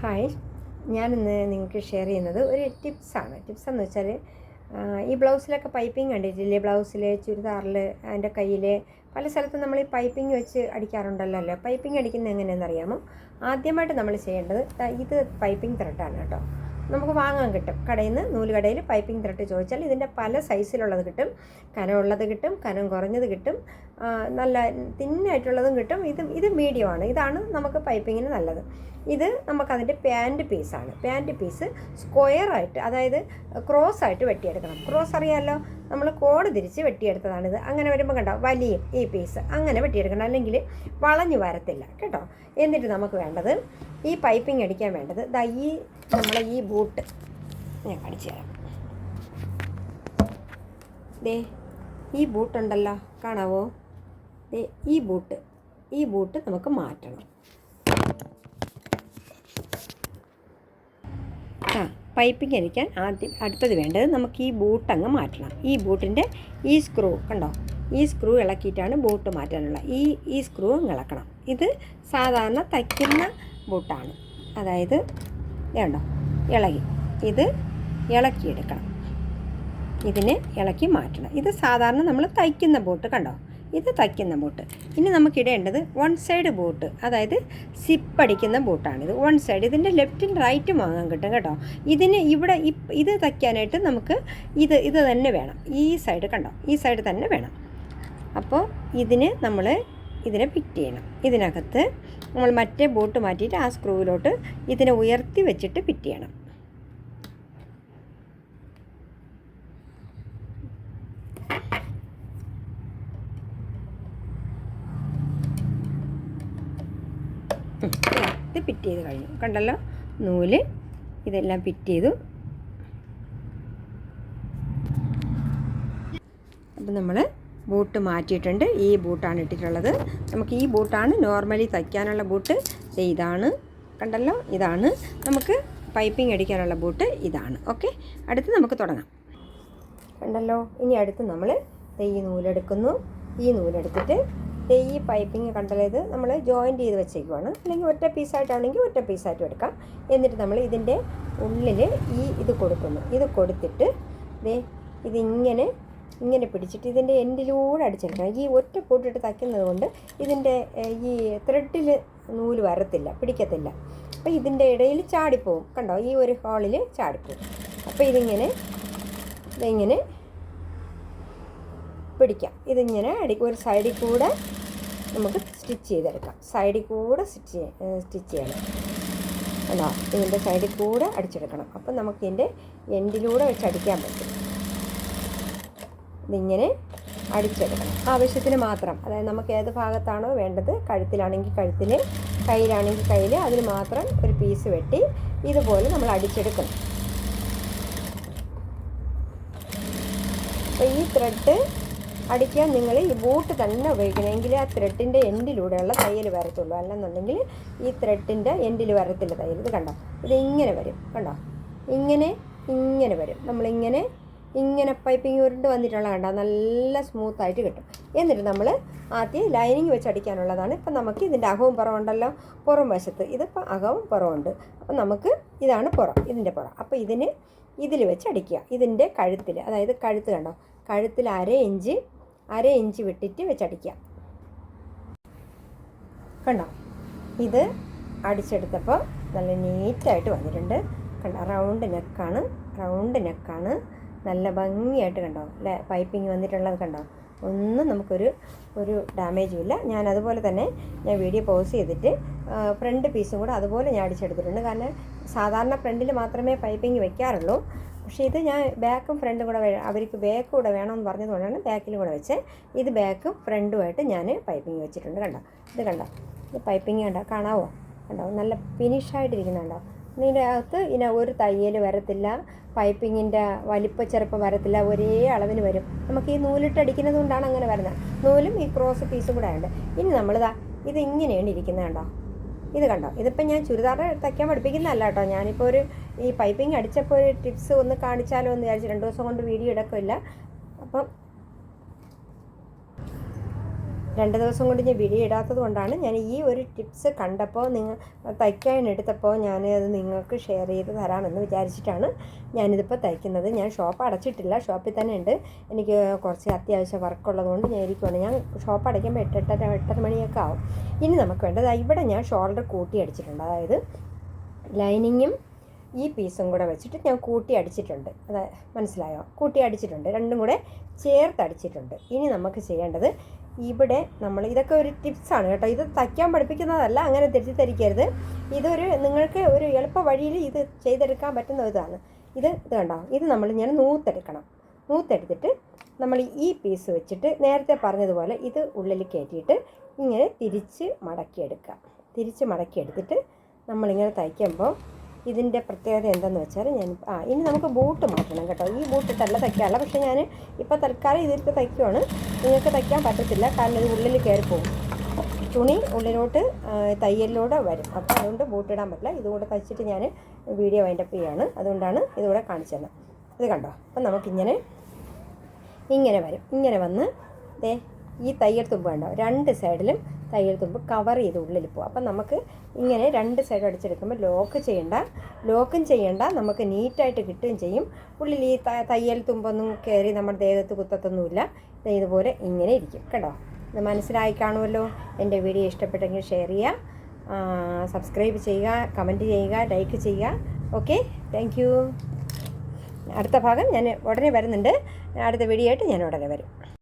Hi ഞാനിന്ന് നിങ്ങൾക്ക് share ചെയ്യുന്നത് ഒരു ടിപ്സാണ് ടിപ്സ് എന്ന് വെച്ചാൽ ഈ ബ്ലൗസിലൊക്കെ പൈപ്പിംഗ് കണ്ടിട്ടില്ലേ? ബ്ലൗസിൽ ചുരിദാറിൽ അതിന്റെ കയ്യിൽ പല സ്ഥലത്തും നമ്മൾ ഈ പൈപ്പിംഗ് വെച്ച് അടിക്കാറുണ്ടല്ലോ. അല്ലേ പൈപ്പിംഗ് അടിക്കുന്നത് എങ്ങനെയെന്ന് അറിയാമോ? ആദ്യമായിട്ട് നമ്മൾ ചെയ്യേണ്ടത് ഇത് പൈപ്പിംഗ് ത്രെഡാണ് കേട്ടോ. നമുക്ക് വാങ്ങാൻ കിട്ടും. കടയിൽ നിന്ന് നൂലുകടയിൽ പൈപ്പിംഗ് ത്രെഡ് ചോദിച്ചാൽ ഇതിന്റെ പല സൈസിലുള്ളത് കിട്ടും. കനമുള്ളത് കിട്ടും കനം കുറഞ്ഞത് കിട്ടും നല്ല തിന്നായിട്ടുള്ളതും കിട്ടും. ഇത് ഇത് മീഡിയമാണ് ഇതാണ് നമുക്ക് പൈപ്പിങ്ങിന് നല്ലത്. ഇത് നമുക്കതിന്റെ പാന്റ് പീസാണ് പാന്റ് പീസ് സ്ക്വയറായിട്ട് അതായത് ക്രോസ് ആയിട്ട് വെട്ടിയെടുക്കണം. ക്രോസ് അറിയാമല്ലോ നമ്മൾ കോട് തിരിച്ച് വെട്ടിയെടുത്തതാണിത് അങ്ങനെ വരുമ്പോൾ കണ്ടോ വലിയ ഈ പീസ് അങ്ങനെ വെട്ടിയെടുക്കണം. അല്ലെങ്കിൽ വളഞ്ഞു വരത്തില്ല കേട്ടോ. എന്നിട്ട് നമുക്ക് വേണ്ടത് ഈ പൈപ്പിംഗ് അടിക്കാൻ വേണ്ടത് ദാ ഈ നമ്മളെ ഈ ബൂട്ട് ഞാൻ കാണിച്ചു തരാം. ദേ ഈ ബൂട്ടുണ്ടല്ലോ കാണാവോ? ദേ ഈ ബൂട്ട് ഈ ബൂട്ട് നമുക്ക് മാറ്റണം. ആ പൈപ്പിംഗ് അരിക്കാൻ ആദ്യം അടുത്തത് വേണ്ടത് നമുക്ക് ഈ ബൂട്ട് അങ്ങ് മാറ്റണം. ഈ ബൂട്ടിന്റെ ഈ സ്ക്രൂ കണ്ടോ? ഈ സ്ക്രൂ ഇളക്കിയിട്ടാണ് ബൂട്ട് മാറ്റാനുള്ള ഈ ഈ സ്ക്രൂ ഇളക്കണം. ഇത് സാധാരണ തയ്ക്കുന്ന ബൂട്ടാണ്. അതായത് വേണ്ടോ ഇളകി. ഇത് ഇളക്കിയെടുക്കണം. ഇതിനെ ഇളക്കി മാറ്റണം. ഇത് സാധാരണ നമ്മൾ തയ്ക്കുന്ന ബോട്ട് കണ്ടോ? ഇത് തയ്ക്കുന്ന ബൂട്ട്. ഇനി നമുക്കിടേണ്ടത് വൺ സൈഡ് ബൂട്ട് അതായത് സിപ്പ് അടിക്കുന്ന ബോട്ടാണിത് വൺ സൈഡ് ഇതിന്റെ ലെഫ്റ്റും റൈറ്റും വാങ്ങാൻ കിട്ടും കേട്ടോ. ഇതിന് ഇവിടെ ഇത് തയ്ക്കാനായിട്ട് നമുക്ക് ഇത് ഇത് തന്നെ വേണം. ഈ സൈഡ് കണ്ടോ? ഈ സൈഡ് തന്നെ വേണം. അപ്പോൾ ഇതിന് നമ്മൾ ഇതിനെ ഫിറ്റ് ചെയ്യണം. ഇതിനകത്ത് നമ്മൾ മറ്റേ ബോട്ട് മാറ്റിയിട്ട് ആ സ്ക്രൂവിലോട്ട് ഇതിനെ ഉയർത്തി വെച്ചിട്ട് ഫിറ്റ് ചെയ്യണം. ഇത് പിറ്റ് ചെയ്ത് കഴിഞ്ഞു. കണ്ടല്ലോ? നൂൽ ഇതെല്ലാം പിറ്റ് ചെയ്തു. അപ്പം നമ്മൾ ബൂട്ട് മാറ്റിയിട്ടുണ്ട്. ഈ ബൂട്ടാണ് ഇട്ടിട്ടുള്ളത്. നമുക്ക് ഈ ബൂട്ടാണ് നോർമലി തയ്ക്കാനുള്ള ബൂട്ട്. ഇതാണ്. കണ്ടല്ലോ? ഇതാണ്. നമുക്ക് പൈപ്പിംഗ് അടിക്കാനുള്ള ബൂട്ട് ഇതാണ്. ഓക്കെ അടുത്ത് നമുക്ക് തുടങ്ങാം. കണ്ടല്ലോ? ഇനി അടുത്ത് നമ്മൾ ഈ നൂലെടുക്കുന്നു. ഈ നൂലെടുത്തിട്ട് ദേ ഈ പൈപ്പിംഗ് കണ്ടത് നമ്മൾ ജോയിന്റ് ചെയ്ത് വെച്ചേക്കുവാണ്. അല്ലെങ്കിൽ ഒറ്റ പീസായിട്ടാണെങ്കിൽ ഒറ്റ പീസായിട്ടും എടുക്കാം. എന്നിട്ട് നമ്മൾ ഇതിന്റെ ഉള്ളിൽ ഈ ഇത് കൊടുക്കുന്നു. ഇത് കൊടുത്തിട്ട് ദേ ഇതിങ്ങനെ ഇങ്ങനെ പിടിച്ചിട്ട് ഇതിന്റെ എൻഡിലൂടെ അടിച്ചെടുക്കണം. ഈ ഒറ്റ കൂട്ടിട്ട് തയ്ക്കുന്നത് കൊണ്ട് ഇതിന്റെ ഈ ത്രെഡിൽ നൂൽ വരത്തില്ല പിടിക്കത്തില്ല. അപ്പോൾ ഇതിന്റെ ഇടയിൽ ചാടിപ്പോവും. കണ്ടോ? ഈ ഒരു ഹോളിൽ ചാടിപ്പോവും. അപ്പോൾ ഇതിങ്ങനെ ഇതിങ്ങനെ പിടിക്കാം. ഇതിങ്ങനെ അടി ഒരു സൈഡിൽ കൂടെ നമുക്ക് സ്റ്റിച്ച് ചെയ്തെടുക്കാം. സൈഡിൽ കൂടെ സ്റ്റിച്ച് സ്റ്റിച്ച് ചെയ്യണം. അല്ലോ ഇതിന്റെ സൈഡിൽ കൂടെ അടിച്ചെടുക്കണം. അപ്പം നമുക്ക് ഇതിന്റെ എൻഡിലൂടെ വെച്ച് അടിക്കാൻ പറ്റും. ഇതിങ്ങനെ അടിച്ചെടുക്കണം. ആവശ്യത്തിന് മാത്രം. അതായത് നമുക്ക് ഏത് ഭാഗത്താണോ വേണ്ടത് കഴുത്തിലാണെങ്കിൽ കഴുത്തിൽ കയ്യിലാണെങ്കിൽ കയ്യിൽ അതിന് മാത്രം ഒരു പീസ് വെട്ടി ഇതുപോലെ നമ്മൾ അടിച്ചെടുക്കണം. അപ്പോൾ ഈ ത്രെഡ് അടിക്കാൻ നിങ്ങൾ ഈ ബൂട്ട് തന്നെ ഉപയോഗിക്കണം. എങ്കിലേ ആ ത്രെഡിന്റെ എൻഡിലൂടെയുള്ള തയ്യൽ വരത്തുള്ളൂ. അല്ലെന്നുണ്ടെങ്കിൽ ഈ ത്രെഡിന്റെ എൻഡിൽ വരത്തില്ല തയ്യൽ ഇത് കണ്ടോ? ഇത് ഇങ്ങനെ വരും. കണ്ടോ? ഇങ്ങനെ ഇങ്ങനെ വരും. നമ്മളിങ്ങനെ ഇങ്ങനെ പൈപ്പിംഗ് ഉരുണ്ട് വന്നിട്ടുള്ള കണ്ടോ? നല്ല സ്മൂത്തായിട്ട് കിട്ടും. എന്നിട്ട് നമ്മൾ ആദ്യം ലൈനിങ് വെച്ച് അടിക്കാനുള്ളതാണ്. ഇപ്പം നമുക്ക് ഇതിന്റെ അകവും പുറമുണ്ടല്ലോ പുറം വശത്ത്. ഇതിപ്പോൾ അകവും പുറമുണ്ട് അപ്പം നമുക്ക് ഇതാണ് പുറം ഇതിന്റെ പുറം. അപ്പോൾ ഇതിന് ഇതിൽ വെച്ച് അടിക്കുക. ഇതിന്റെ കഴുത്തിൽ അതായത് കഴുത്ത് കണ്ടോ? കഴുത്തിൽ അര ഇഞ്ച് അര ഇഞ്ച് വിട്ടിട്ട് വെച്ചടിക്കുക. കണ്ടോ? ഇത് അടിച്ചെടുത്തപ്പോൾ നല്ല നീറ്റായിട്ട് വന്നിട്ടുണ്ട്. കണ്ടോ? റൗണ്ട് നെക്കാണ് റൗണ്ട് നെക്കാണ്. നല്ല ഭംഗിയായിട്ട് കണ്ടോ? അല്ലേ? പൈപ്പിംഗ് വന്നിട്ടുള്ളത് കണ്ടോ? ഒന്നും നമുക്കൊരു ഒരു ഡാമേജും ഇല്ല. ഞാൻ അതുപോലെ തന്നെ ഞാൻ വീഡിയോ പോസ് ചെയ്തിട്ട് ഫ്രണ്ട് പീസും കൂടെ അതുപോലെ ഞാൻ അടിച്ചെടുത്തിട്ടുണ്ട്. കാരണം സാധാരണ ഫ്രണ്ടിൽ മാത്രമേ പൈപ്പിംഗ് വെക്കാറുള്ളൂ. പക്ഷേ ഇത് ഞാൻ ബാക്കും ഫ്രണ്ടും കൂടെ അവർക്ക് ബാക്ക് കൂടെ വേണമെന്ന് പറഞ്ഞതുകൊണ്ടാണ് ബാക്കിൽ കൂടെ വെച്ച്. ഇത് ബാക്കും ഫ്രണ്ടുമായിട്ട് ഞാൻ പൈപ്പിംഗ് വെച്ചിട്ടുണ്ട് കണ്ടോ? ഇത് കണ്ടോ? ഇത് പൈപ്പിംഗ് കണ്ടോ? കാണാവോ? കണ്ടോ? നല്ല ഫിനിഷായിട്ടിരിക്കുന്നുണ്ടോ ഇതിന്റെ അകത്ത് ഇനി ഒരു തയ്യൽ വരത്തില്ല. പൈപ്പിങ്ങിന്റെ വലിപ്പ ചെറുപ്പം വരത്തില്ല. ഒരേ അളവിന് വരും. നമുക്ക് ഈ നൂലിട്ട് അടിക്കുന്നത് കൊണ്ടാണ് അങ്ങനെ വരുന്നത്. നൂലും ഈ ക്രോസ് പീസും കൂടെ ഉണ്ട് ഇനി നമ്മളിതാ ഇത് ഇങ്ങനെയാണ് ഇരിക്കുന്നത് കണ്ടോ? ഇത് കണ്ടോ? ഇതിപ്പോൾ ഞാൻ ചുരിദാർ തയ്ക്കാൻ പഠിപ്പിക്കുന്നതല്ല കേട്ടോ. ഞാനിപ്പോൾ ഒരു ഈ പൈപ്പിംഗ് അടിച്ചപ്പോൾ ഒരു ടിപ്സ് ഒന്ന് കാണിച്ചാലോ എന്ന് വിചാരിച്ചു രണ്ട് ദിവസം കൊണ്ട് വീഡിയോ എടുക്കില്ല. അപ്പം രണ്ട് ദിവസം കൊണ്ട് ഞാൻ വീഡിയോ ഇടാത്തത് കൊണ്ടാണ് ഞാൻ ഈ ഒരു ടിപ്സ് കണ്ടപ്പോൾ നിങ്ങൾ തയ്ക്കാൻ എടുത്തപ്പോൾ ഞാൻ അത് നിങ്ങൾക്ക് ഷെയർ ചെയ്ത് തരാമെന്ന് വിചാരിച്ചിട്ടാണ് ഞാനിതിപ്പോൾ തയ്ക്കുന്നത്. ഞാൻ ഷോപ്പ് അടച്ചിട്ടില്ല. ഷോപ്പിൽ തന്നെ ഉണ്ട്. എനിക്ക് കുറച്ച് അത്യാവശ്യം വർക്കുള്ളതുകൊണ്ട് ഞാൻ ഇരിക്കുവാണ്. ഞാൻ ഷോപ്പ് അടയ്ക്കുമ്പോൾ എട്ടെട്ടര എട്ടര മണിയൊക്കെ ആവും. ഇനി നമുക്ക് വേണ്ടത് ഇവിടെ ഞാൻ ഷോൾഡർ കൂട്ടി അടിച്ചിട്ടുണ്ട്. അതായത് ലൈനിങ്ങും ഈ പീസും കൂടെ വെച്ചിട്ട് ഞാൻ കൂട്ടി അടിച്ചിട്ടുണ്ട്. അത് മനസ്സിലായോ? കൂട്ടി അടിച്ചിട്ടുണ്ട്. രണ്ടും കൂടെ ചേർത്ത് അടിച്ചിട്ടുണ്ട്. ഇനി നമുക്ക് ചെയ്യേണ്ടത് ഇവിടെ നമ്മൾ ഇതൊക്കെ ഒരു ടിപ്സാണ് കേട്ടോ. ഇത് തയ്ക്കാൻ പഠിപ്പിക്കുന്നതല്ല അങ്ങനെ തെറ്റിദ്ധരിക്കരുത്. ഇതൊരു നിങ്ങൾക്ക് ഒരു എളുപ്പ വഴിയിൽ ഇത് ചെയ്തെടുക്കാൻ പറ്റുന്ന ഇതാണ്. ഇത് ഇത് കണ്ടോ ഇത് നമ്മൾ ഞാൻ നൂത്തെടുക്കണം. നൂത്തെടുത്തിട്ട് നമ്മൾ ഈ പീസ് വെച്ചിട്ട് നേരത്തെ പറഞ്ഞതുപോലെ ഇത് ഉള്ളിൽ കയറ്റിയിട്ട് ഇങ്ങനെ തിരിച്ച് മടക്കിയെടുക്കുക. തിരിച്ച് മടക്കിയെടുത്തിട്ട് നമ്മളിങ്ങനെ തയ്ക്കുമ്പോൾ ഇതിന്റെ പ്രത്യേകത എന്താണെന്ന് വെച്ചാൽ ഞാൻ ആ ഇനി നമുക്ക് ബൂട്ട് മാറ്റണം കേട്ടോ. ഈ ബൂട്ടിട്ടല്ല തയ്ക്കാനുള്ള പക്ഷേ ഞാൻ ഇപ്പോൾ തൽക്കാലം ഇതിട്ട് തയ്ക്കുവാണ്. നിങ്ങൾക്ക് തയ്ക്കാൻ പറ്റത്തില്ല. കാരണം ഇത് ഉള്ളിൽ കയറി പോകും. തുണി ഉള്ളിലോട്ട് തയ്യലിലൂടെ വരും. അപ്പോൾ അതുകൊണ്ട് ബൂട്ടിടാൻ പറ്റില്ല. ഇതുകൂടെ തയ്ച്ചിട്ട് ഞാൻ വീഡിയോ വൈൻഡപ്പ് ചെയ്യാണ്. അതുകൊണ്ടാണ് ഇതുകൂടെ കാണിച്ചത് ഇത് കണ്ടോ? അപ്പം നമുക്കിങ്ങനെ ഇങ്ങനെ വരും. ഇങ്ങനെ വന്ന് ദേ ഈ തയ്യൽ തുമ്പ് കണ്ടോ? രണ്ട് സൈഡിലും തയ്യൽ തുമ്പ് കവർ ചെയ്ത് ഉള്ളിൽ പോകും അപ്പം നമുക്ക് ഇങ്ങനെ രണ്ട് സൈഡ് അടിച്ചെടുക്കുമ്പോൾ ലോക്ക് ചെയ്യണ്ട. ലോക്കും ചെയ്യണ്ട. നമുക്ക് നീറ്റായിട്ട് കിട്ടുകയും ചെയ്യും. ഉള്ളിൽ ഈ തയ്യൽ തുമ്പൊന്നും കയറി നമ്മുടെ ദേഹത്ത് കുത്തത്തൊന്നുമില്ല. ഇതുപോലെ ഇങ്ങനെ ഇരിക്കും കേട്ടോ. ഇത് മനസ്സിലായി കാണുമല്ലോ? എന്റെ വീഡിയോ ഇഷ്ടപ്പെട്ടെങ്കിൽ ഷെയർ ചെയ്യുക. സബ്സ്ക്രൈബ് ചെയ്യുക കമന്റ് ചെയ്യുക ലൈക്ക് ചെയ്യുക. ഓക്കെ താങ്ക് അടുത്ത ഭാഗം ഞാൻ ഉടനെ വരുന്നുണ്ട്. അടുത്ത വീഡിയോ ആയിട്ട് ഞാൻ ഉടനെ വരും.